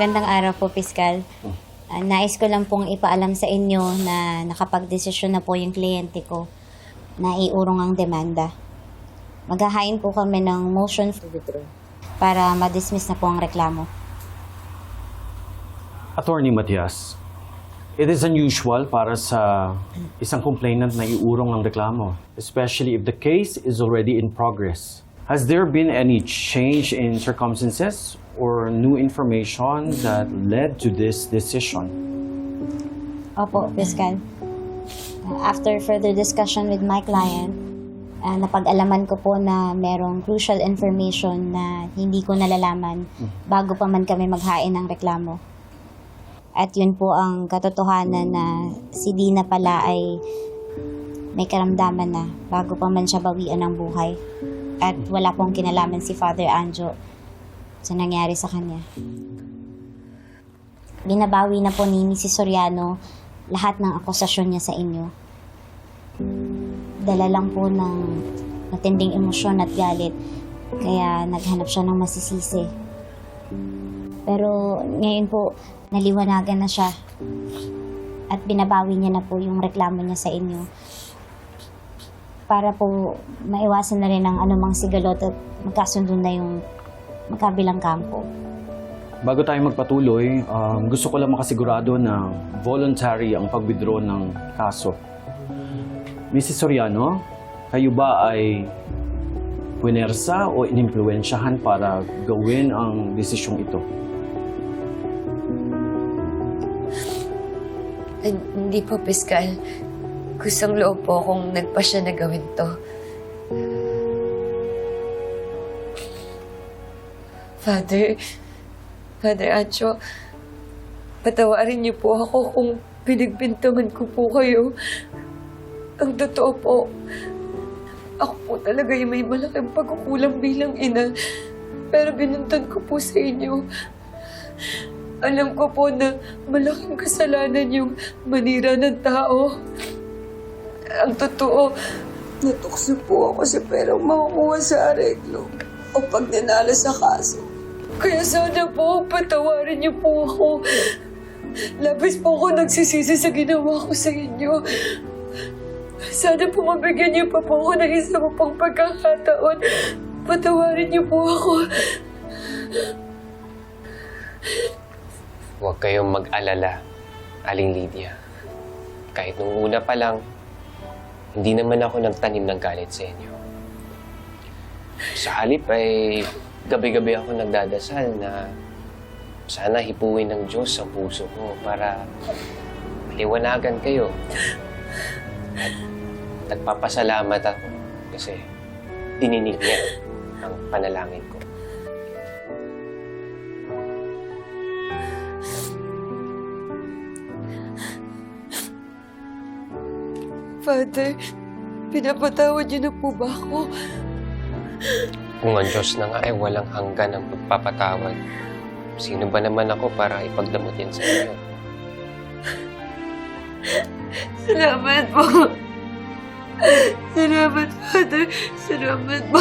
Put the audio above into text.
Magandang araw po, Piskal. Ah, nais ko lang pong ipaalam sa inyo na nakapag-desisyon na po yung kliyente ko na iurong ang demanda. Maghahain po kami ng motion to withdraw para ma-dismiss na po ang reklamo. Attorney Matias, it is unusual para sa isang complainant na iurong ang reklamo, especially if the case is already in progress. Has there been any change in circumstances or new information that led to this decision? Opo, Piskal. Ah, after further discussion with my client, ah, napag-alaman ko po na merong crucial information na hindi ko nalalaman bago pa man kami maghain ng reklamo. At yun po ang katotohanan na si Dina pala ay may karamdaman na bago pa man siya bawian ng buhay. At wala pong kinalaman si Father Anjo sa nangyari sa kanya. Binabawi na po ni Mrs. Soriano lahat ng akusasyon niya sa inyo. Dala lang po ng matinding emosyon at galit, kaya naghanap siya ng masisisi. Pero ngayon po, naliwanagan na siya at binabawi niya na po yung reklamo niya sa inyo para po maiwasan na rin ang anumang sigalot at magkasundo na yung magkabilang kampo. Bago tayo magpatuloy, um, gusto ko lang makasigurado na voluntary ang pag-withdraw ng kaso. Mrs. Soriano, kayo ba ay puwersa o inimpluwensyahan para gawin ang desisyong ito? Ay, hindi po, Piskal. Kusang loob po akong nagpasya na gawin to. Father, Father Ancho, patawarin niyo po ako kung pinagbintangan ko po kayo. Ang totoo po, ako po talaga yung may malaking pagkukulang bilang ina. Pero binuntan ko po sa inyo. Alam ko po na malaking kasalanan yung manira ng tao. Ang totoo, natukso po ako sa perang makukuha sa areglo o pag nanalo sa kaso. Kaya sana po, patawarin niyo po ako. Labis po ako nagsisisi sa ginawa ko sa inyo. Sana po mabigyan niyo pa po ako ng isa mo pang pagkakataon. Patawarin niyo po ako. Huwag kayong mag-alala, Aling Lydia. Kahit nung una pa lang, hindi naman ako nagtanim ng galit sa inyo. Sa halip ay gabi-gabi ako nagdadasal na sana hipuin ng Diyos sa puso ko para maliwanagan kayo. At nagpapasalamat ako kasi dininig niya ang panalangin ko. Father, pinapatawad niyo na po ba ako? Kung ang Diyos na nga ay walang hanggan ng pagpapatawad, sino ba naman ako para ipagdamot yan sa inyo? Salamat po. Salamat, Father. Salamat po.